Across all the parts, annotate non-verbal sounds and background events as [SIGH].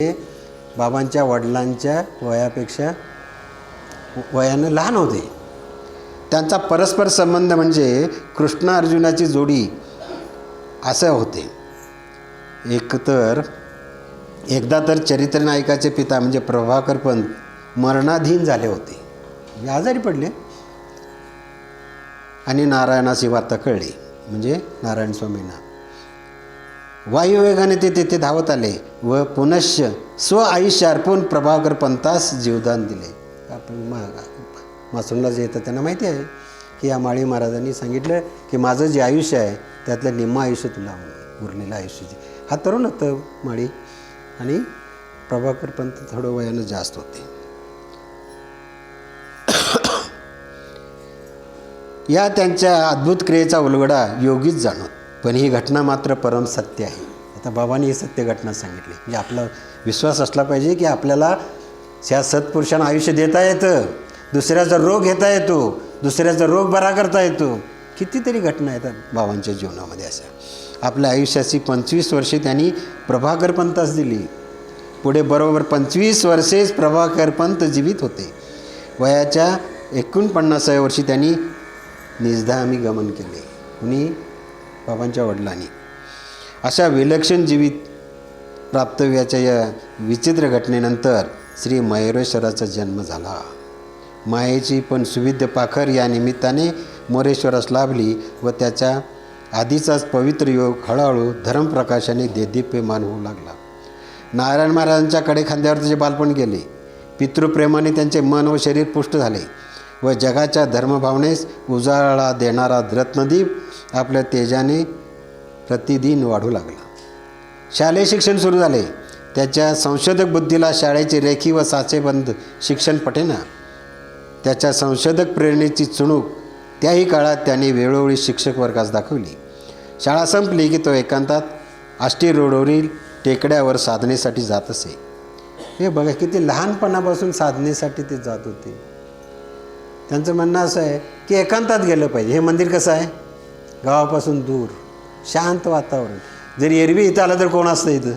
ते बाबांच्या वडिलांच्या वयापेक्षा वयानं लहान होते. त्यांचा परस्पर संबंध म्हणजे कृष्ण अर्जुनाची जोडी असं होते. एक तर एकदा तर चरित्र नायकाचे पिता म्हणजे प्रभाकर पंत मरणाधीन झाले होते. आजारी पडले. आणि नारायणाची वार्ता कळली म्हणजे नारायण स्वामींना. वायुवेगाने ते तेथे धावत आले व पुनश्च स्व आयुष्य अर्पून प्रभाकर पंतास जीवदान दिले. आपण मा मासुंडला जे येतं त्यांना माहिती आहे की या माळी महाराजांनी सांगितलं की माझं जे आयुष्य आहे त्यातलं निम्म आयुष्य तुला उरलेलं आयुष्य हा तरुण होतं माळी आणि प्रभाकर पंत थोडं वयानं जास्त होते. या त्यांच्या अद्भुत क्रियेचा उलगडा योगीच जाणवतो. पण ही घटना मात्र परम सत्य आहे. आता बाबांनी ही सत्य घटना सांगितली. म्हणजे आपला विश्वास असला पाहिजे की आपल्याला ह्या सत्पुरुषांना आयुष्य देता येतं. दुसऱ्याचा रोग घेता येतो. दुसऱ्याचा रोग बरा करता येतो. कितीतरी घटना येतात बाबांच्या जीवनामध्ये अशा. आपल्या आयुष्याची पंचवीस वर्षे त्यांनी प्रभाकर पंतास दिली. पुढे बरोबर पंचवीस वर्षेच प्रभाकर पंत जीवित होते. वयाच्या एकोणपन्नासाव्या वर्षी त्यांनी निजधामी गमन केले. कुणी? बाबांच्या वडिलांनी. अशा विलक्षण जीवित प्राप्तव्याच्या या विचित्र घटनेनंतर श्री मयुरेश्वराचा जन्म झाला. मायेची पण सुविध पाखर या निमित्ताने मोरेश्वरास लाभली व त्याच्या आधीचाच पवित्र योग हळूहळू धर्मप्रकाशाने देदीप्यमान होऊ लागला. नारायण महाराजांच्या कडे खांद्यावर त्याचे बालपण गेले. पितृप्रेमाने त्यांचे मन व शरीर पुष्ट झाले. व जगाच्या धर्मभावनेस उजाळा देणारा रत्नदीप आपल्या तेजाने प्रतिदिन वाढू लागला. शालेय शिक्षण सुरू झाले. त्याच्या संशोधक बुद्धीला शाळेचे रेखी व साचेबंद शिक्षण पटेना त्याच्या संशोधक प्रेरणेची चुणूक त्याही काळात त्याने वेळोवेळी शिक्षक वर्गास दाखवली. शाळा संपली की तो एकांतात आष्टी रोडवरील टेकड्यावर साधनेसाठी जात असे. हे बघा किती लहानपणापासून साधनेसाठी ते जात होते. त्यांचं म्हणणं असं आहे की एकांतात गेलं पाहिजे. हे मंदिर कसं आहे? गावापासून दूर शांत वातावरण. जर एरवी इथं आलं तर कोण असतं इथं?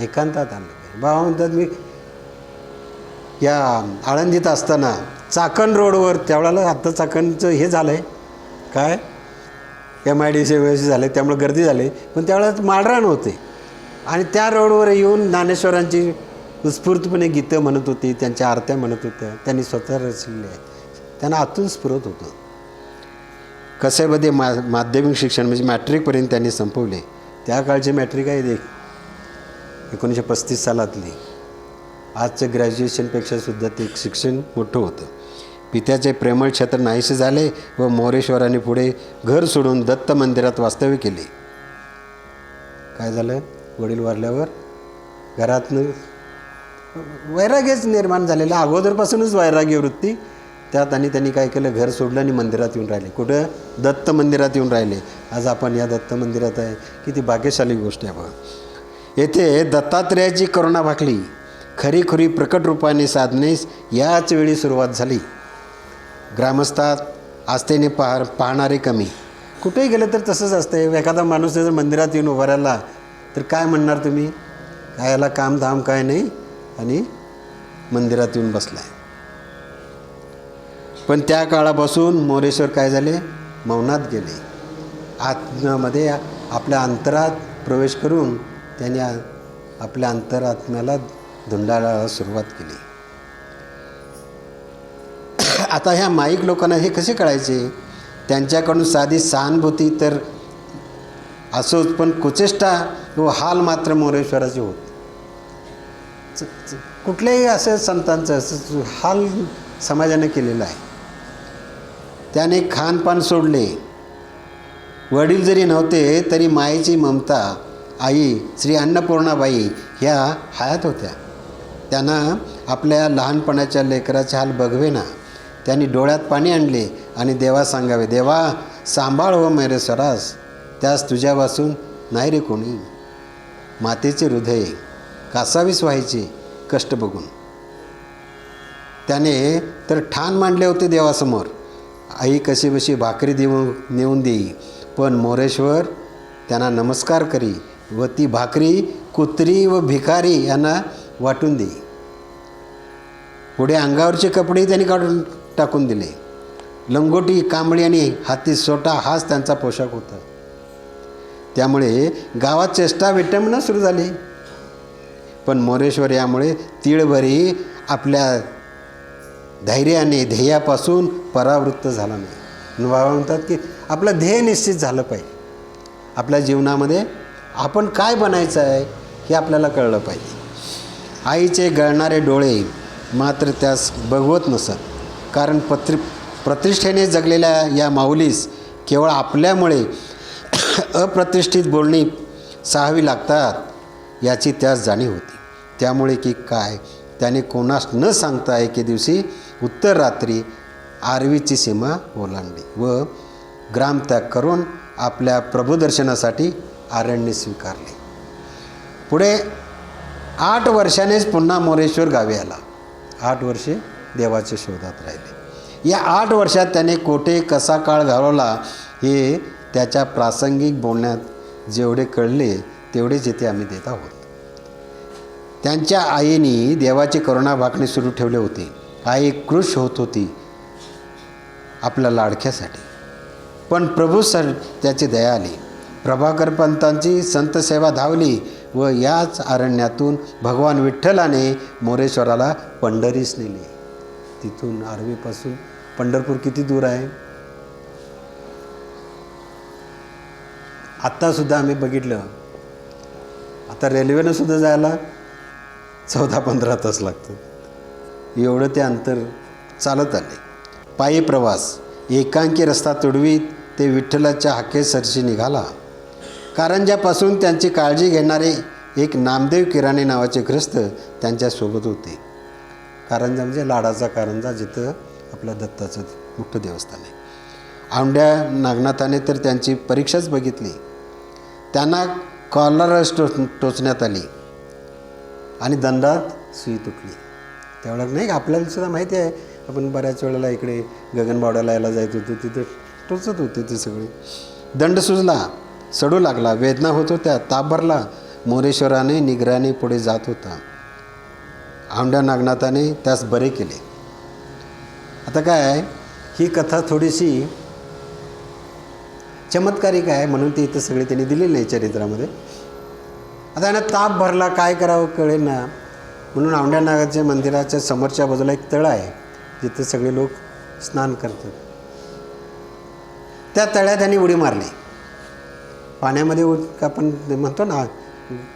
एकांतात आलं पाहिजे. बाबा म्हणतात मी या आळंदीत असताना चाकण रोडवर त्यावेळेला आत्ता चाकणचं हे झालं आहे काय? एम आय डी सी व्यवस्थित झाले त्यामुळे गर्दी झाली. पण त्यावेळेला माळरान होते. आणि त्या रोडवर येऊन ज्ञानेश्वरांची उत्स्फूर्तपणे गीतं म्हणत होती त्यांच्या आरत्या म्हणत होत्या त्यांनी स्वतः रचलेल्या आहेत. त्यांना आतून स्फुरत होतं. कसेमध्ये मा माध्यमिक शिक्षण म्हणजे मॅट्रिकपर्यंत त्यांनी संपवले. त्या काळची मॅट्रिक आहे देख एकोणीसशे पस्तीस सालातली. आजचं ग्रॅज्युएशनपेक्षा सुद्धा ते शिक्षण मोठं होतं. पित्याचे प्रेमळ क्षेत्र नाहीसे झाले व मोरेश्वराने पुढे घर सोडून दत्त मंदिरात वास्तव्य केले. काय झालं? वडील वारल्यावर घरातनं वैराग्यच निर्माण झालेलं अगोदरपासूनच वैराग्य वृत्ती. त्यात आणि त्यांनी काय केलं? घर सोडलं आणि मंदिरात येऊन राहिले. कुठं? दत्त मंदिरात येऊन राहिले. आज आपण या दत्त मंदिरात आहे. किती भाग्यशाली गोष्ट आहे बघा. येथे दत्तात्रेयाची करुणा भाकली. खरीखुरी प्रकट रूपाने साधनेस याच वेळी सुरुवात झाली. ग्रामस्थात आस्थेने पाह पाहणारे कमी. कुठेही गेलं तर तसंच असतं एखादा माणूस जर मंदिरात येऊन उभा राहिला तर काय म्हणणार तुम्ही? काय याला काम धाम काय नाही? आणि मंदिरात येऊन बसलाय. पण त्या काळापासून मोरेश्वर काय झाले? मौनात गेले. आत्म्यामध्ये आपल्या अंतरात प्रवेश करून त्यांनी आपल्या अंतरात्म्याला धुंडाळायला सुरुवात केली. आता ह्या माईक लोकांना हे कसे कळायचे? त्यांच्याकडून साधी सहानुभूती तर असोच पण कुचेष्टा व हाल मात्र मोरेश्वराचे होत. कुठल्याही असं संतांचं हाल समाजाने केलेला आहे. त्याने खानपान सोडले. वडील जरी नव्हते तरी मायेची ममता आई श्री अन्नपूर्णाबाई ह्या हयात होत्या. त्यांना आपल्या लहानपणाच्या लेकराचे हाल बघवे ना त्यांनी डोळ्यात पाणी आणले आणि देवा सांगावे देवा सांभाळ हो मेरे सरास. त्यास तुझ्यापासून नाही रे कोणी. मातेचे हृदय कासावीस व्हायचे कष्ट बघून. त्याने तर ठाण मांडले होते देवासमोर. आई कशी बशी भाकरी देऊ नेऊन देई पण मोरेश्वर त्यांना नमस्कार करी व ती भाकरी कुत्री व भिकारी यांना वाटून देई. पुढे अंगावरचे कपडेही त्यांनी काढून टाकून दिले. लंगोटी कांबळी आणि हाती सोटा हाच त्यांचा पोशाख होता. त्यामुळे गावात चेष्टा विटंबना सुरू झाली. पण मोरेश्वर यामुळे तीळभरी आपल्या धैर्याने ध्येयापासून परावृत्त झाला नाही. बाबा म्हणतात की आपलं ध्येय निश्चित झालं पाहिजे. आपल्या जीवनामध्ये आपण काय बनायचं आहे हे आपल्याला कळलं पाहिजे. आईचे गळणारे डोळे मात्र त्यास बघवत नसत. कारण पत्रि प्रतिष्ठेने जगलेल्या या माऊलीस केवळ आपल्यामुळे [COUGHS] अप्रतिष्ठित बोलणी सहावी लागतात. याची त्यास जाणीव होती. त्यामुळे की काय? त्याने कोणास न सांगता एके दिवशी उत्तर रात्री आरवीची सीमा ओलांडली व ग्रामत्याग करून आपल्या प्रभुदर्शनासाठी आरण्य स्वीकारले. पुढे आठ वर्षानेच पुन्हा मोरेश्वर गावी आला. आठ वर्षे देवाच्या शोधात राहिले. या आठ वर्षात त्याने कोठे कसा काळ घालवला हे त्याच्या प्रासंगिक बोलण्यात जेवढे कळले तेवढेच येथे आम्ही देत आहोत. त्यांच्या आईने देवाची करुणा भाकणे सुरू ठेवले होते. आई कृश होत होती आपल्या लाडक्यासाठी. पण प्रभू सर त्याची दया आली. प्रभाकर पंतांची संतसेवा धावली व याच अरण्यातून भगवान विठ्ठलाने मोरेश्वराला पंढरीस नेली. तिथून आरवीपासून पंढरपूर किती दूर आहे? आत्तासुद्धा आम्ही बघितलं. तर रेल्वेनं सुद्धा जायला चौदा पंधरा तास लागतात. एवढं ते अंतर चालत आले पायी प्रवास एकांकी रस्ता तुडवीत ते विठ्ठलाच्या हाकेसरशी निघाला. कारंजापासून त्यांची काळजी घेणारे एक नामदेव किराणे नावाचे ग्रस्त त्यांच्यासोबत होते. कारंजा म्हणजे लाडाचा कारंजा जिथं आपलं दत्ताचं मोठं देवस्थान आहे. औंड्या नागनाथाने तर त्यांची परीक्षाच बघितली. त्यांना कॉलरच टोच टोचण्यात आली. आणि दंडात सुई तुटली. त्यावेळेला नाही का आपल्याला सुद्धा माहिती आहे. आपण बऱ्याच वेळेला इकडे गगनबावड्याला यायला जायत होतो तिथं टोचत होते ते सगळे. दंड सुजला सडू लागला वेदना होत होत्या ताप भरला. मोरेश्वराने निगराने पुढे जात होता. आमड्या नागनाथाने त्यास बरे केले. आता काय ही कथा थोडीशी चमत्कारिक आहे म्हणून ते इथं सगळी त्यांनी दिलेली नाही चरित्रामध्ये. आता यांना ताप भरला काय करावं कळेल ना? म्हणून औंढ्या नागाच्या मंदिराच्या समोरच्या बाजूला एक तळ आहे जिथं सगळे लोक स्नान करतात. त्या तळ्यात त्यांनी उडी मारली. पाण्यामध्ये उड आपण म्हणतो ना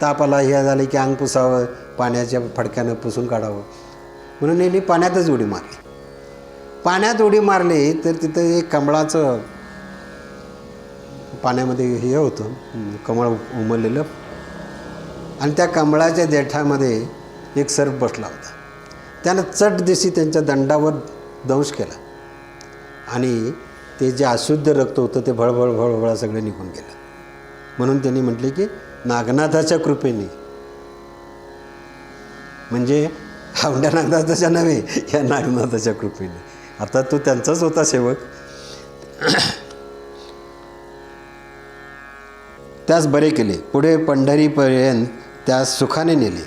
तापाला हे झालं की अंग पुसावं पाण्याच्या फडक्यानं पुसून काढावं. म्हणून यांनी पाण्यातच उडी मारली. पाण्यात उडी मारली तर तिथं एक कमळाचं पाण्यामध्ये हे होतं कमळ उमललेलं. आणि त्या कमळाच्या देठामध्ये एक सर्प बसला होता. त्यानं चट दिशी त्यांच्या दंडावर दंश केला. आणि ते जे अशुद्ध रक्त होतं ते भळभळ भळभळ सगळं निघून गेलं. म्हणून त्यांनी म्हटले की नागनाथाच्या कृपेने. म्हणजे हावड्या नागनाथाच्या नव्हे या नागनाथाच्या कृपेने. आता तो त्यांचाच होता सेवक. त्यास बरे केले. पुढे पंढरीपर्यंत त्यास सुखाने नेले.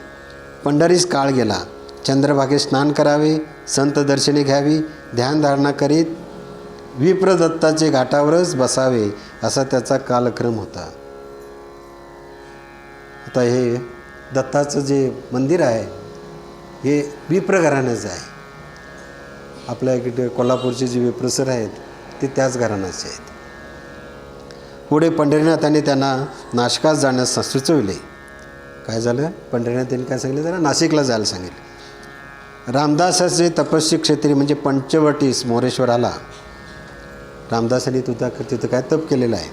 पंढरीस काळ गेला. चंद्रभागे स्नान करावे संत दर्शने घ्यावी ध्यानधारणा करीत विप्रदत्ताचे घाटावरच बसावे असा त्याचा कालक्रम होता. आता हे दत्ताचं जे मंदिर आहे हे विप्र घराण्याचं आहे. आपल्या इकडे कोल्हापूरचे जे विप्रसर आहेत ते त्याच घराण्याचे आहेत. पुढे पंढरीनाथांनी त्यांना नाशकास जाण्यास सुचविले काय झालं? पंढरीनाथ त्यांनी काय सांगितलं? त्यांना नाशिकला जायला सांगितलं. रामदासाचे तपस्वी क्षेत्री म्हणजे पंचवटीस मोरेश्वराला रामदासांनी तुझा तिथं काय तप केलेलं आहे?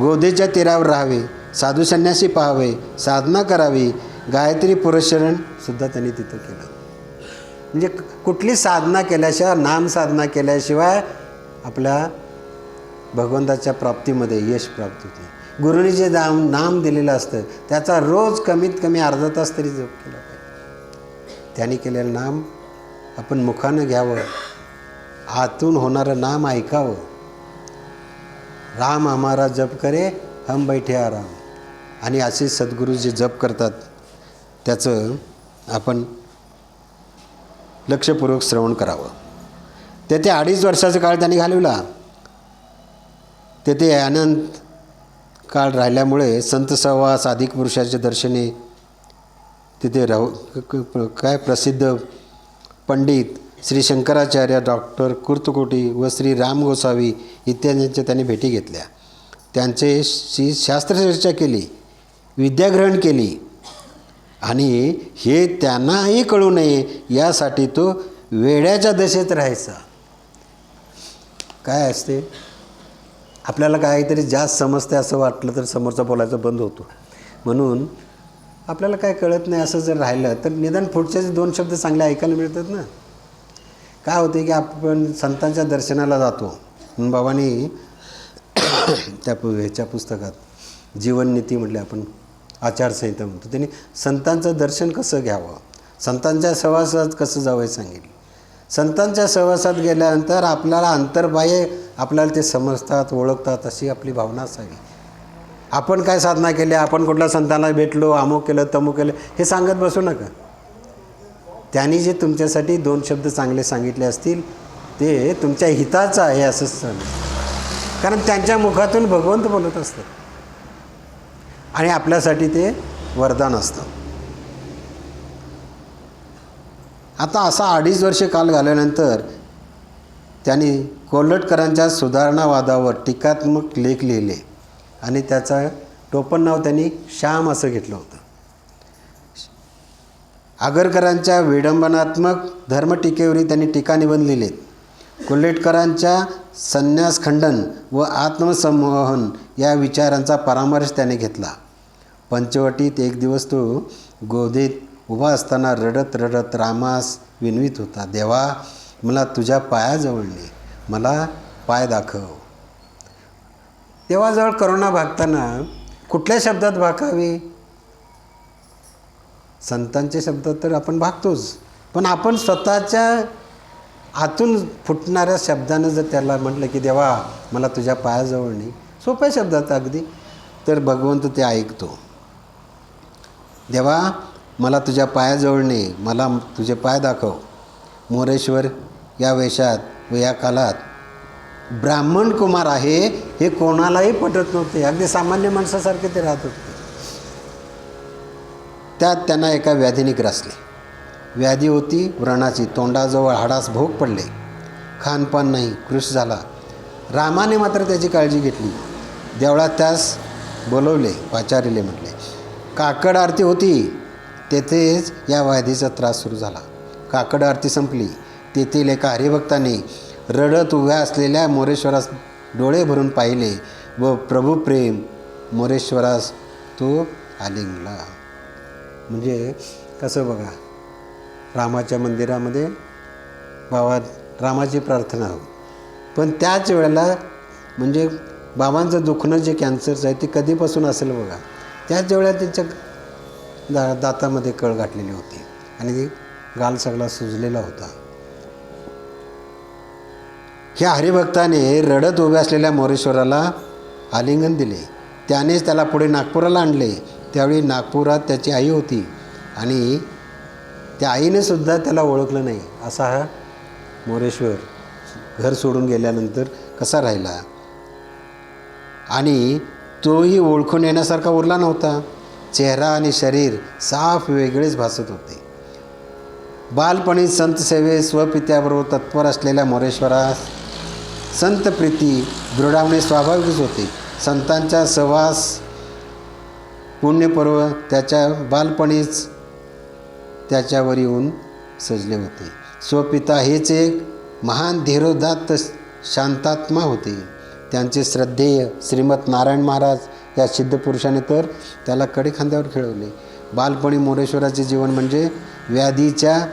गोदेच्या तीरावर राहावे साधू संन्यासी पाहावे साधना करावी गायत्री पुरस्चरण सुद्धा त्यांनी तिथं केलं. म्हणजे कुठली साधना केल्याशिवाय नाम साधना केल्याशिवाय आपल्या भगवंताच्या प्राप्तीमध्ये यश प्राप्त होते. गुरुनी जे नाम नाम दिलेलं असतं त्याचा रोज कमीत कमी अर्धा तास तरी जप केला पाहिजे. त्याने केलेलं नाम आपण मुखानं घ्यावं आतून होणारं नाम ऐकावं. राम हमारा जप करे हम बैठे आराम. आणि असे सद्गुरू जे जप करतात त्याचं आपण लक्षपूर्वक श्रवण करावं. तेथे अडीच वर्षाचा काळ त्यांनी घालवला. तेथे अनंत काळ राहिल्यामुळे संत सहवास अधिक पुरुषाच्या दर्शने तिथे राहू काय प्रसिद्ध पंडित श्री शंकराचार्य डॉक्टर कुर्तकोटी व श्री राम गोसावी इत्यादींच्या त्यांनी भेटी घेतल्या. त्यांचे शी शास्त्रचर्चा केली विद्याग्रहण केली आणि हे त्यांनाही कळू नये यासाठी तो वेड्याच्या दशेत राहायचा. काय असते? आपल्याला काहीतरी जास्त समजते असं वाटलं तर समोरचा बोलायचं बंद होतो. म्हणून आपल्याला काय कळत नाही असं जर राहिलं तर निदान पुढचे दोन शब्द चांगले ऐकायला मिळतात ना. काय होते की आपण संतांच्या दर्शनाला जातो. म्हणून बाबांनी त्या पु ह्याच्या पुस्तकात जीवननीती म्हटले आपण आचारसंहिता म्हणतो. त्यांनी संतांचं दर्शन कसं घ्यावं? संतांच्या सहवासात कसं जावं हे सांगितलं. संतांच्या सहवासात गेल्यानंतर आपल्याला अंतर्बाह्य आपल्याला ते समजतात ओळखतात अशी आपली भावना असावी. आपण काय साधना केली आपण कुठल्या संतांना भेटलो अमुक केलं तमुक केलं हे सांगत बसू नका. त्यांनी जे तुमच्यासाठी दोन शब्द चांगले सांगितले असतील ते तुमच्या हिताचं आहे असं सांग कारण त्यांच्या मुखातून भगवंत बोलत असतात. आणि आपल्यासाठी ते वरदान असतं. आता असा अडीच वर्ष काल झाल्यानंतर त्यांनी कोल्हटकरांच्या सुधारणावादावर टीकात्मक लेख लिहिले आणि त्याचा टोपण नाव त्यांनी श्याम असं घेतलं होतं. आगरकरांच्या विडंबनात्मक धर्मटीकेवरही त्यांनी टीकानिबंध लिहिलेत. कोल्हेटकरांच्या संन्यास खंडन व आत्मसंमोहन या विचारांचा परामर्श त्याने घेतला. पंचवटीत एक दिवस तो गोदेत उभा असताना रडत रडत रामास विनवीत होता देवा मला तुझ्या पायाजवळ ने मला पाय दाखव. देवाजवळ करुणा भागताना कुठल्या शब्दात भागावी? संतांचे शब्द तर आपण भागतोच पण आपण स्वतःच्या आतून फुटणाऱ्या शब्दानं जर त्याला म्हटलं की देवा मला तुझ्या पायाजवळ नाही सोप्या शब्दात अगदी तर भगवंत ते ऐकतो. देवा मला तुझ्या पायाजवळ ने मला तुझे पाय दाखव. मोरेश्वर या वेशात व या कालात. ब्राह्मण कुमार आहे हे कोणालाही पटत नव्हते. अगदी सामान्य माणसासारखे ते राहत होते. त्यात त्यांना एका व्याधीने ग्रासले. व्याधी होती व्रणाची. तोंडाजवळ हाडास भोग पडले. खानपान नाही कृश झाला. रामाने मात्र त्याची काळजी घेतली. देवळात त्यास बोलवले पाचारिले म्हटले काकड आरती होती. तेथेच या व्याधीचा त्रास सुरू झाला. काकड आरती संपली. तेथील एका हरिभक्ताने रडत उभ्या असलेल्या मोरेश्वरास डोळे भरून पाहिले व प्रभुप्रेम मोरेश्वरास तो आलिंगला. म्हणजे कसं बघा रामाच्या मंदिरामध्ये बाबा रामाची प्रार्थना हो पण त्याच वेळेला म्हणजे बाबांचं दुखणं जे कॅन्सरचं आहे ते कधीपासून असेल बघा? त्याच वेळेला त्यांच्या दा दातामध्ये कळ गाठलेली होती आणि गाल सगळा सुजलेला होता. ह्या हरिभक्ताने रडत उभ्या असलेल्या मोरेश्वराला आलिंगन दिले. त्यानेच त्याला पुढे नागपुराला आणले. त्यावेळी नागपुरात त्याची आई होती आणि त्या आईने सुद्धा त्याला ओळखलं नाही असा हा मोरेश्वर घर सोडून गेल्यानंतर कसा राहिला? आणि तोही ओळखून येण्यासारखा उरला नव्हता. चेहरा आणि शरीर साफ वेगळेच भासत होते. बालपणी संतसेवे स्वपित्याबरोबर तत्पर असलेल्या मोरेश्वरास संत प्रीती दृढावणे स्वाभाविकच होते. संतांचा सहवास पुण्यपर्व त्याच्या बालपणीच त्याच्यावर येऊन सजले होते. स्वपिता हेच एक महान धीरोदात्त शांतात्मा होते. त्यांचे श्रद्धेय श्रीमत नारायण महाराज या सिद्धपुरुषाने तर त्याला कडे खांद्यावर खेळवले. बालपणी मोरेश्वराचे जीवन म्हणजे व्याधीच्या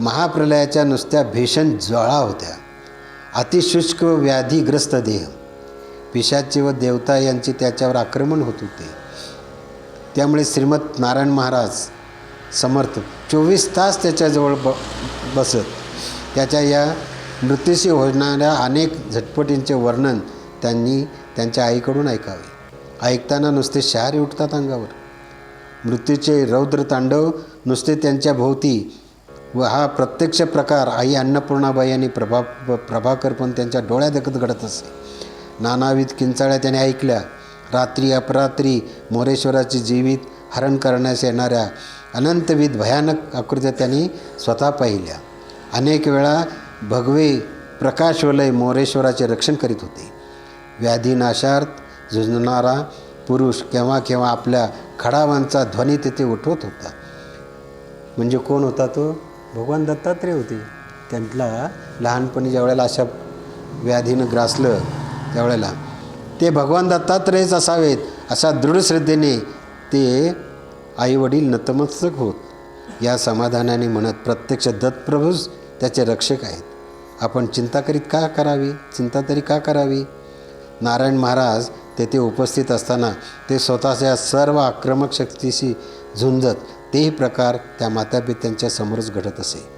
महाप्रलयाच्या नुसत्या भीषण ज्वाळा होत्या. अतिशुष्क व व्याधीग्रस्त देह. पिशाचे व देवता यांचे त्याच्यावर आक्रमण होत होते. त्यामुळे श्रीमत नारायण महाराज समर्थ चोवीस तास त्याच्याजवळ ब बसत. त्याच्या या मृत्यूशी होणाऱ्या अनेक झटपटींचे वर्णन त्यांनी त्यांच्या आईकडून ऐकावे. ऐकताना नुसते शहारी उठतात अंगावर. मृत्यूचे रौद्र तांडव नुसते त्यांच्या भोवती. व हा प्रत्यक्ष प्रकार आई अन्नपूर्णाबाई आणि प्रभा प्रभाकर पण त्यांच्या डोळ्यादेखत घडत असे. नानाविध किंचाळ्या त्याने ऐकल्या. रात्री अपरात्री मोरेश्वराचे जीवित हरण करण्यास येणाऱ्या अनंतविध भयानक आकृत्या त्यांनी स्वतः पाहिल्या. अनेक वेळा भगवे प्रकाशवलय मोरेश्वराचे रक्षण करीत होते. व्याधीनाशार्थ झुंजणारा पुरुष केव्हा केव्हा आपल्या खडावांचा ध्वनी तेथे उठवत होता. म्हणजे कोण होता तो? भगवान दत्तात्रय होते. त्यांना लहानपणी ज्या वेळेला अशा व्याधीनं ग्रासलं त्यावेळेला. ते भगवान दत्तात्रयच असावेत अशा दृढ श्रद्धेने ते आईवडील नतमस्तक होत. या समाधानाने म्हणत प्रत्यक्ष दत्तप्रभूच त्याचे रक्षक आहेत. आपण चिंता करीत का करावी? चिंता तरी का करावी? नारायण महाराज तेथे उपस्थित असताना ते स्वतःच्या सर्व आक्रमक शक्तीशी झुंजत तेही प्रकार त्या मातापित्यांच्या समोरच घडत असे.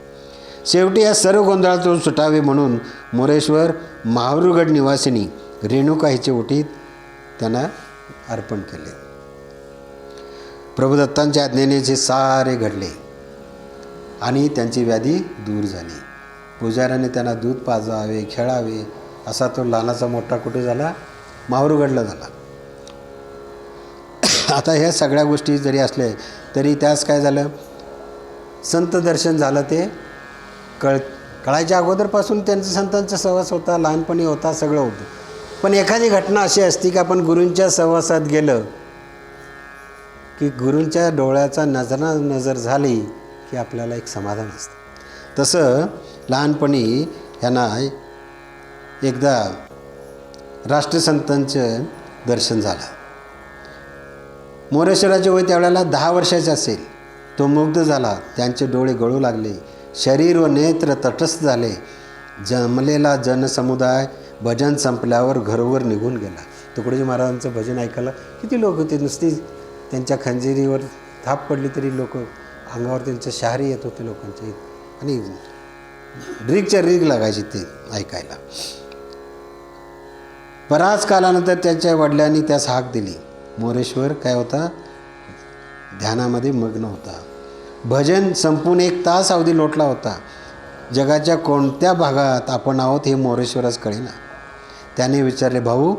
शेवटी या सर्व गोंधळातून सुटावे म्हणून मोरेश्वर महारुगड निवासिनी रेणुका हिचे ओटीत त्यांना अर्पण केले. प्रभुदत्तांच्या आज्ञेने जे सारे घडले आणि त्यांची व्याधी दूर झाली. पुजाऱ्याने त्यांना दूध पाजावे खेळावे असा तो लहानाचा मोठा कुठे झाला? माहुरगडला झाला. आता ह्या सगळ्या गोष्टी जरी असल्या तरी त्यास काय झालं? संत दर्शन झालं ते कळ कळायच्या अगोदरपासून त्यांचं संतांचा सहवास होता लहानपणी होता सगळं होतं. पण एखादी घटना अशी असती की आपण गुरूंच्या सहवासात गेलं की गुरूंच्या डोळ्याचा नजरा नजर झाली की आपल्याला एक समाधान असतं. तसं लहानपणी ह्यांना एकदा राष्ट्रसंतांचं दर्शन झालं. मोरेश्वराचे वय त्यावेळेला दहा वर्षाचे असेल. तो मुग्ध झाला. त्यांचे डोळे गळू लागले. शरीर व नेत्र तटस्थ झाले. जमलेला जनसमुदाय भजन संपल्यावर घरोघर निघून गेला. तुकडोजी महाराजांचं भजन ऐकायला किती लोक होते. नुसती त्यांच्या खंजिरीवर थाप पडली तरी लोक अंगावर त्यांच्या शहारी येत होते लोकांच्या आणि रीगच्या रीग लागायची ते ऐकायला. बराच कालानंतर त्यांच्या वडिलांनी त्यास हाक दिली. मोरेश्वर काय होता? ध्यानामध्ये मग्न होता. भजन संपून एक तास अवधी लोटला होता. जगाच्या कोणत्या भागात आपण आहोत हे मोरेश्वरच कळेना. त्याने विचारले भाऊ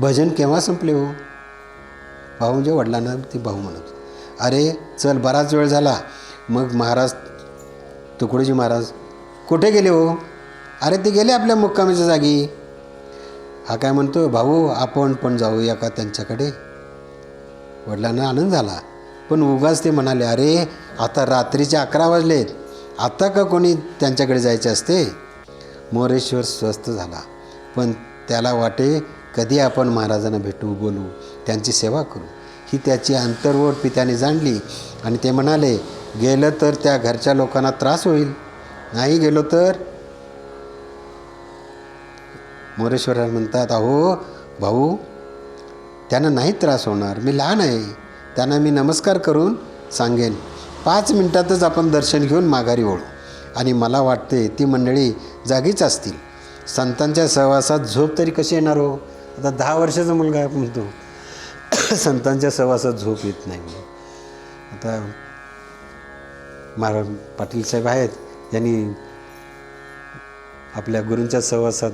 भजन केव्हा संपले हो? भाऊ म्हणजे वडिलांना ते भाऊ म्हणत अरे चल बराच वेळ झाला. मग महाराज तुकडोजी महाराज कुठे गेले हो? अरे ते गेले आपल्या मुक्कामीच्या जागी. हा काय म्हणतो भाऊ आपण पण जाऊया का त्यांच्याकडे? वडिलांना आनंद झाला. पण उगाच ते म्हणाले अरे आता रात्रीचे अकरा वाजलेत. आता का कोणी त्यांच्याकडे जायचे असते? मोरेश्वर स्वस्थ झाला. पण त्याला वाटे कधी आपण महाराजांना भेटू बोलू त्यांची सेवा करू? ही त्याची अंतर्वट पित्याने जाणली आणि ते म्हणाले गेलं तर त्या घरच्या लोकांना त्रास होईल. नाही गेलो तर मोरेश्वर म्हणतात अहो भाऊ त्यांना नाही त्रास होणार. मी लहान आहे. त्यांना मी नमस्कार करून सांगेन. पाच मिनटातच आपण दर्शन घेऊन माघारी ओळू आणि मला वाटते ती मंडळी जागीच असतील. संतांच्या सहवासात झोप तरी कशी येणार हो? आता दहा वर्षाचा मुलगा आहे म्हणतो. [COUGHS] संतांच्या सहवासात झोप येत नाही. आता महाराज पाटील साहेब आहेत. यांनी आपल्या गुरूंच्या सहवासात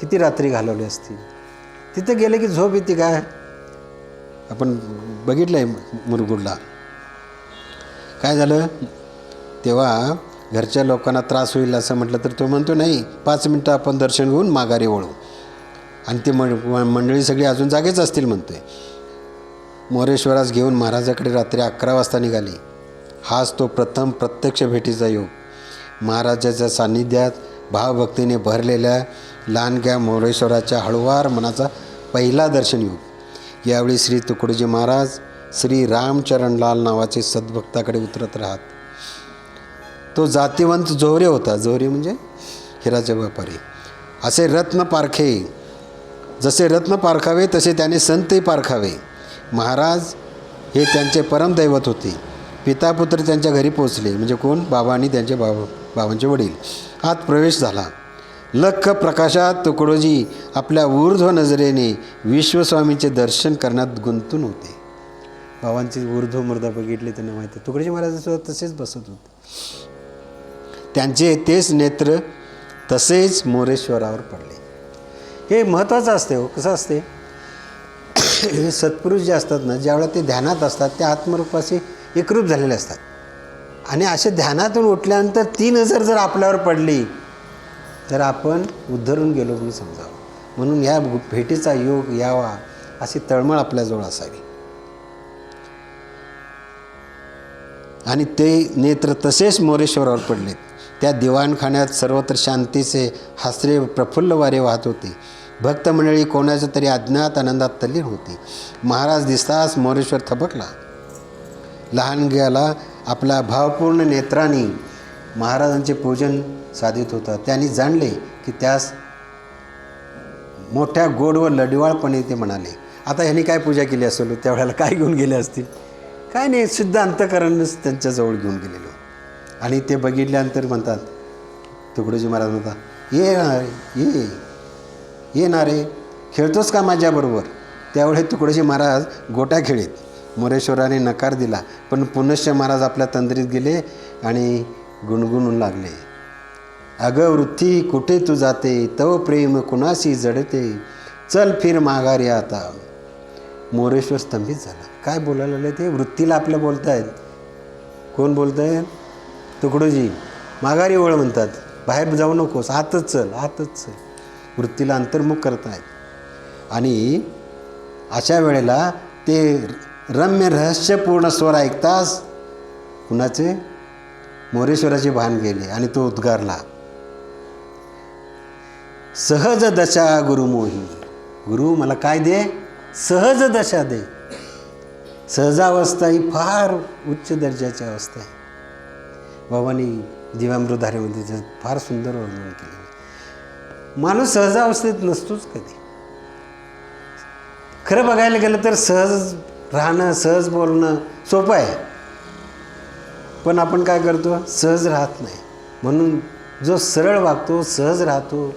किती रात्री घालवली असती? तिथं गेले की झोप येते काय? आपण बघितलं आहे मुरगुडला. काय झालं? तेव्हा घरच्या लोकांना त्रास होईल असं म्हटलं तर तो म्हणतो नाही पाच मिनटं आपण दर्शन घेऊन माघारी वळू. आणि ती मं मंडळी सगळी अजून जागेच असतील म्हणतोय. मोरेश्वरास घेऊन महाराजाकडे रात्री अकरा वाजता निघाली. हाच तो प्रथम प्रत्यक्ष भेटीचा योग. महाराजाच्या सान्निध्यात भावभक्तीने भरलेल्या लहानग्या मोरेश्वराच्या हळुवार मनाचा पहिला दर्शन योग. यावेळी श्री तुकडोजी महाराज श्री रामचरणलाल नावाचे सद्भक्ताकडे उतरत राहत. तो जातीवंत जोहरे होता. जोहरे म्हणजे हिराचे व्यापारी. असे रत्न पारखे. जसे रत्न पारखावे तसे त्याने संतही पारखावे. महाराज हे त्यांचे परमदैवत होते. पिता पुत्र त्यांच्या घरी पोचले म्हणजे कोण? बाबा आणि त्यांचे बाबा बाबांचे वडील. आत प्रवेश झाला. लख प्रकाशात तुकडोजी आपल्या ऊर्ध्व नजरेने विश्वस्वामींचे दर्शन करण्यात गुंतून होते. बाबांची ऊर्ध्व मृदा बघितली त्यांना माहिती आहे. तुकडोजी महाराजांसोबत तसेच बसत होते. त्यांचे तेच नेत्र तसेच मोरेश्वरावर पडले. हे महत्त्वाचं असते हो. कसं असते? हे सत्पुरुष जे असतात ना ज्यावेळेला ते ध्यानात असतात ते आत्मरूपाशी एकरूप झालेले असतात. आणि असे ध्यानातून उठल्यानंतर ती नजर जर आपल्यावर पडली तर आपण उद्धरून गेलो म्हणून समजावं. म्हणून या भेटीचा योग यावा अशी तळमळ आपल्याजवळ असावी. आणि ते नेत्र तसेच मोरेश्वरावर पडलेत. त्या दिवाणखान्यात सर्वत्र शांतीचे हासरे प्रफुल्ल वारे वाहत होते. भक्त मंडळी कोणाच्या तरी अज्ञात आनंदात तल्लीन होती. महाराज दिसताच मोरेश्वर थबकला. लहान गेला आपल्या भावपूर्ण नेत्रांनी महाराजांचे पूजन साधित होतं. त्यांनी जाणले की त्यास मोठ्या गोड व लढिवाळपणे ते म्हणाले. आता ह्यांनी काय पूजा केली असेल? त्यावेळेला काय घेऊन गेले असतील? काय नाही शुद्ध अंतकरणच त्यांच्याजवळ घेऊन गेलेलो. आणि ते बघितल्यानंतर म्हणतात तुकडोजी महाराज म्हणतात ये ना रे, ये ये ना रे खेळतोस का माझ्याबरोबर? त्यावेळी तुकडोजी महाराज गोट्या खेळीत. मोरेश्वराने नकार दिला पण पुनश्च महाराज आपल्या तंद्रीत गेले आणि गुणगुणून लागले. अगं वृत्ती कुठे तू जाते? तव प्रेम कुणाशी जडते? चल फिर माघारी आता. मोरेश्वर स्तंभित झाला. काय बोलायला लागले ते? वृत्तीला आपल्या बोलतायत. कोण बोलत आहे तुकडोजी. माघारी वळ म्हणतात. बाहेर जाऊ नकोस. आतच चल आतच चल. वृत्तीला अंतर्मुख करतायत. आणि अशा वेळेला ते रम्य रहस्यपूर्ण स्वर ऐकताच कुणाचे? मोरेश्वराचे भान गेले आणि तो उद्गारला सहज दशा गुरुमोही गुरु मला काय दे? सहज दशा दे. सहजावस्था ही फार उच्च दर्जाची अवस्था आहे. बाबांनी दिव्यामृतधारेमध्ये त्याचं फार सुंदर वर्णन केलं. माणूस सहजावस्थेत नसतोच कधी. खरं बघायला गेलं तर सहज राहणं सहज बोलणं सोपं आहे. पण आपण काय करतो? सहज राहत नाही. म्हणून जो सरळ वागतो सहज राहतो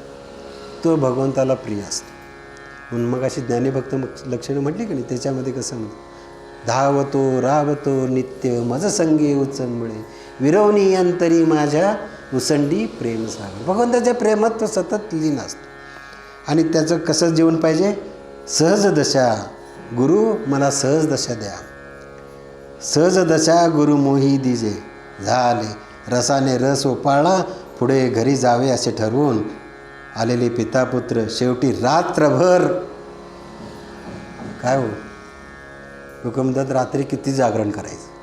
तो भगवंताला प्रिय असतो. म्हणून मग अशी ज्ञानीभक्त मग लक्षणं म्हटली की नाही? त्याच्यामध्ये कसं म्हणतो धावतो रावतो नित्य मज संगी उचलमुळे विरवणी अंतरी माझ्या उसंडी प्रेम सागर. भगवंताच्या प्रेमात तो सतत लीन असतो. आणि त्याचं कसं जीवन पाहिजे? सहज दशा. गुरु मला सहज दशा द्या. सहज दशा गुरु मोही दिजे. झाले रसाने रस ओपाळला पुढे घरी जावे असे ठरवून आलेले पितापुत्र शेवटी रात्रभर काय हो? हुकमदत रात्री किती जागरण करायचं?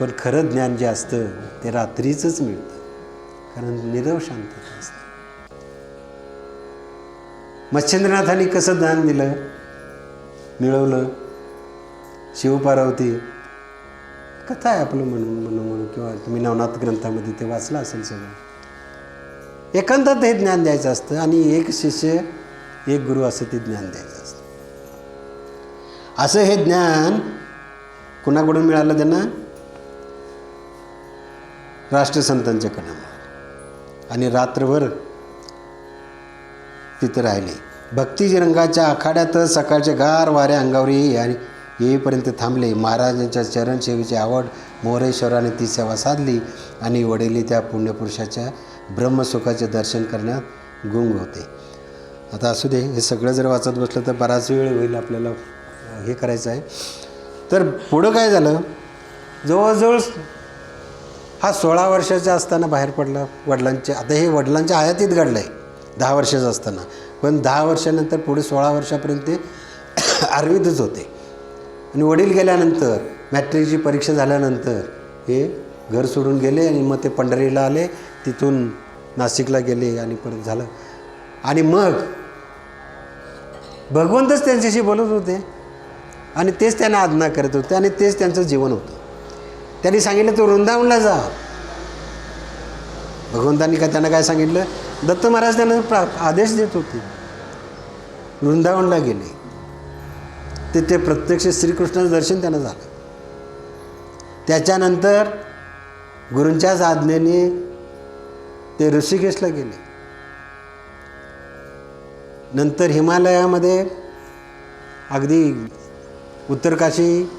पण खरं ज्ञान जे असतं ते रात्रीचंच मिळतं. कारण निरव शांतता असते. मच्छिंद्रनाथांनी कसं ज्ञान दिलं? मिळवलं? शिवपार्वती कथा आहे आपलं म्हणून म्हणून म्हणून. किंवा तुम्ही नवनाथ ग्रंथामध्ये ते वाचलं असेल सगळं. एकांतात हे ज्ञान द्यायचं असतं आणि एक शिष्य एक गुरु असं ते ज्ञान द्यायचं असतं. असं हे ज्ञान कुणाकडून मिळालं त्यांना? राष्ट्रसंतांच्याकडनं मिळालं आणि रात्रभर तिथं राहिले. भक्ती रंगाच्या आखाड्यात सकाळचे गार वाऱ्या अंगावर आणि येईपर्यंत थांबले. महाराजांच्या चरणसेवेची आवड मोरेश्वराने ती सेवा साधली आणि वडिली त्या पुण्यपुरुषाच्या ब्रह्मसुखाचे दर्शन करण्यात गुंग होते. आता असू दे हे सगळं जर वाचत बसलं तर बराच वेळ होईल आपल्याला हे करायचं आहे. तर पुढं काय झालं? जवळजवळ हा सोळा वर्षाचा असताना बाहेर पडला वडिलांच्या आता हे वडिलांच्या हयातीत घडलं आहे दहा वर्षाचं असताना. पण दहा वर्षानंतर पुढे सोळा वर्षापर्यंत ते [COUGHS] आर्वीतच होते. आणि वडील गेल्यानंतर मॅट्रिकची परीक्षा झाल्यानंतर हे घर सोडून गेले आणि मग ते पंढरीला आले. तिथून नाशिकला गेले आणि परत झालं. आणि मग भगवंतच त्यांच्याशी बोलत होते. आणि तेच त्यांना आज्ञा करत होते आणि तेच त्यांचं जीवन होतं. त्यांनी सांगितलं तू वृंदावनला जा. भगवंतांनी का त्यांना काय सांगितलं? दत्त महाराज त्यांना प्रा आदेश देत होते. वृंदावनला गेले. तिथे प्रत्यक्ष श्रीकृष्णाचं दर्शन त्यांना झालं. त्याच्यानंतर गुरूंच्या साधनेने ते ऋषिकेशला गेले. नंतर हिमालयामध्ये अगदी उत्तरकाशी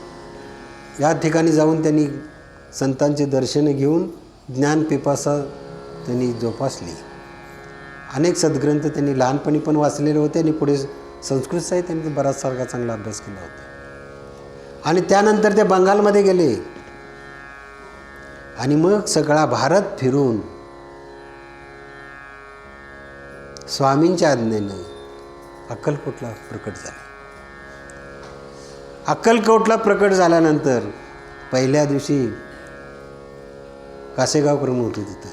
या ठिकाणी जाऊन त्यांनी संतांचे दर्शन घेऊन ज्ञानपिपासा त्यांनी जोपासली. अनेक सद्ग्रंथ त्यांनी लहानपणी पण वाचलेले होते आणि पुढे संस्कृत त्यांनी बराच सारखा चांगला अभ्यास केला होता. आणि त्यानंतर ते बंगालमध्ये गेले. आणि मग सगळा भारत फिरून स्वामींच्या आज्ञेनं अक्कलकोटला प्रकट झाले. अक्कलकोटला प्रकट झाल्यानंतर पहिल्या दिवशी कासेगावकर होते तिथं.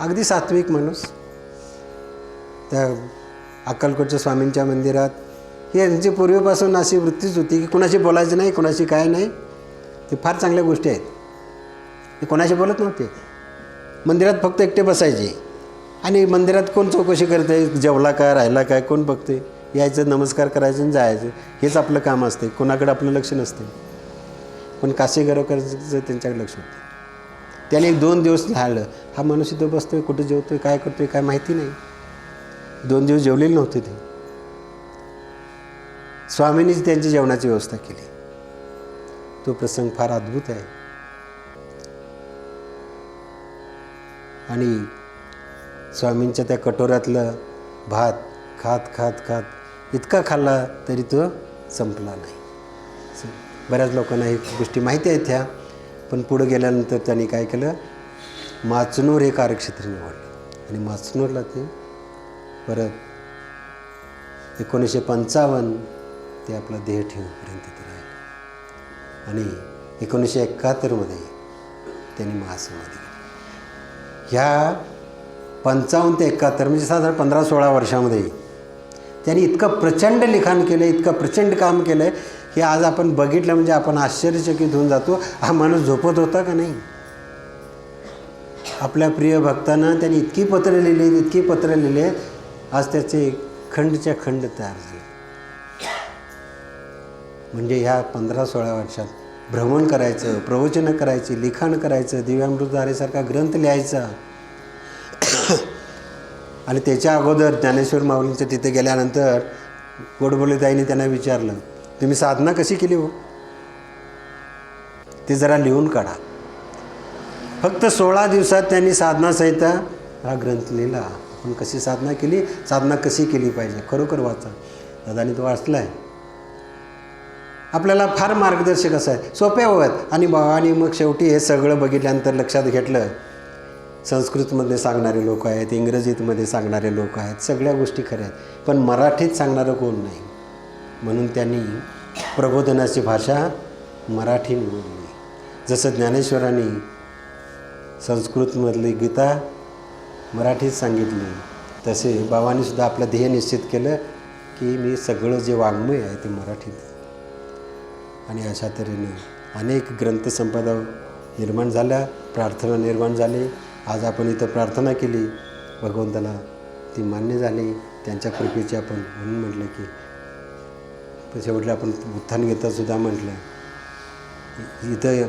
अगदी सात्विक माणूस. त्या अक्कलकोटच्या स्वामींच्या मंदिरात. ही यांची पूर्वीपासून अशी वृत्तीच होती की कुणाशी बोलायचं नाही कुणाशी काय नाही. ते फार चांगल्या गोष्टी आहेत. ते कोणाशी बोलत नव्हते. मंदिरात फक्त एकटे बसायचे. आणि मंदिरात कोण चौकशी करते जेवला काय राहिला काय कोण बघते? यायचं नमस्कार करायचं आणि जायचं. हेच आपलं काम असते. कोणाकडे आपलं लक्ष नसते. पण काशीगरकरचं त्यांच्याकडे लक्ष होतं. त्याने एक दोन दिवस राहिलं. हा माणूस इथं बसतोय कुठं जेवतोय काय करतोय काय माहिती नाही. दोन दिवस जेवलेले नव्हते ते. स्वामींनीच त्यांची जेवणाची व्यवस्था केली. तो प्रसंग फार अद्भुत आहे. आणि स्वामींच्या त्या कटोऱ्यातलं भात खात खात खात इतका खाल्ला तरी तो संपला नाही. बऱ्याच लोकांना ही गोष्टी माहिती आहेत ह्या. पण पुढं गेल्यानंतर त्यांनी काय केलं? माचनूर हे कार्यक्षेत्र निवडलं. आणि माचनूरला ते परत एकोणीसशे पंचावन्न ते आपला देह ठेवूपर्यंत ते राहिलं. आणि एकोणीसशे एकाहत्तरमध्ये त्यांनी महासमाधी केली ह्या पंचावन्न ते एकाहत्तर म्हणजे साधारण पंधरा सोळा वर्षामध्ये त्यांनी इतकं प्रचंड लिखाण केलं इतकं प्रचंड काम केलं आहे की आज आपण बघितलं म्हणजे आपण आश्चर्यचकित होऊन जातो हा माणूस झोपत होता का नाही? आपल्या प्रिय भक्तांना त्यांनी इतकी पत्रं लिहिली आहेत, इतकी पत्र लिहिली आहेत आज त्याचे खंडच्या खंड तयार झाले. म्हणजे ह्या पंधरा सोळा वर्षात भ्रमण करायचं प्रवचनं करायची लिखाण करायचं दिव्यामृतधारेसारखा ग्रंथ लिहायचा. आणि त्याच्या अगोदर ज्ञानेश्वर माऊलींच्या तिथे गेल्यानंतर गोडबोलीताईने त्यांना विचारलं तुम्ही साधना कशी केली हो? ते जरा लिहून काढा. फक्त सोळा दिवसात त्यांनी साधनासहिता हा ग्रंथ लिहिला. आपण कशी साधना केली? साधना कशी केली पाहिजे? खरोखर वाचा. दादानी तो वाचला आहे आपल्याला फार मार्गदर्शक असं आहे. सोपे होत आणि आणि मग शेवटी हे सगळं बघितल्यानंतर लक्षात घेतलं संस्कृतमध्ये सांगणारे लोक आहेत इंग्रजीतमध्ये सांगणारे लोक आहेत सगळ्या गोष्टी खऱ्या आहेत. पण मराठीत सांगणारं कोण नाही? म्हणून त्यांनी प्रबोधनाची भाषा मराठी निवडली जसं ज्ञानेश्वरांनी संस्कृतमधली गीता मराठीत सांगितली. तसे बाबांनीसुद्धा आपलं ध्येय निश्चित केलं की मी सगळं जे वाङ्मय आहे ते मराठीत. आणि अशा तऱ्हेने अनेक ग्रंथसंपदा निर्माण झाल्या प्रार्थना निर्माण झाली. आज आपण इथं प्रार्थना केली. भगवंताला ती मान्य झाली. त्यांच्या कृपेची आपण म्हणून म्हटलं की शेवटला आपण उत्थान घेतासुद्धा म्हटलं. इथं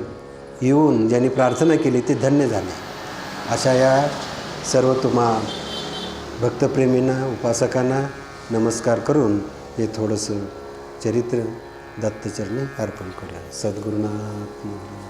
येऊन ज्यांनी प्रार्थना केली ते धन्य झाले. अशा या सर्व तुम्हा भक्तप्रेमींना उपासकांना नमस्कार करून हे थोडंसं चरित्र दत्तचरणी अर्पण करूया. सद्गुरुनाथ महाराज.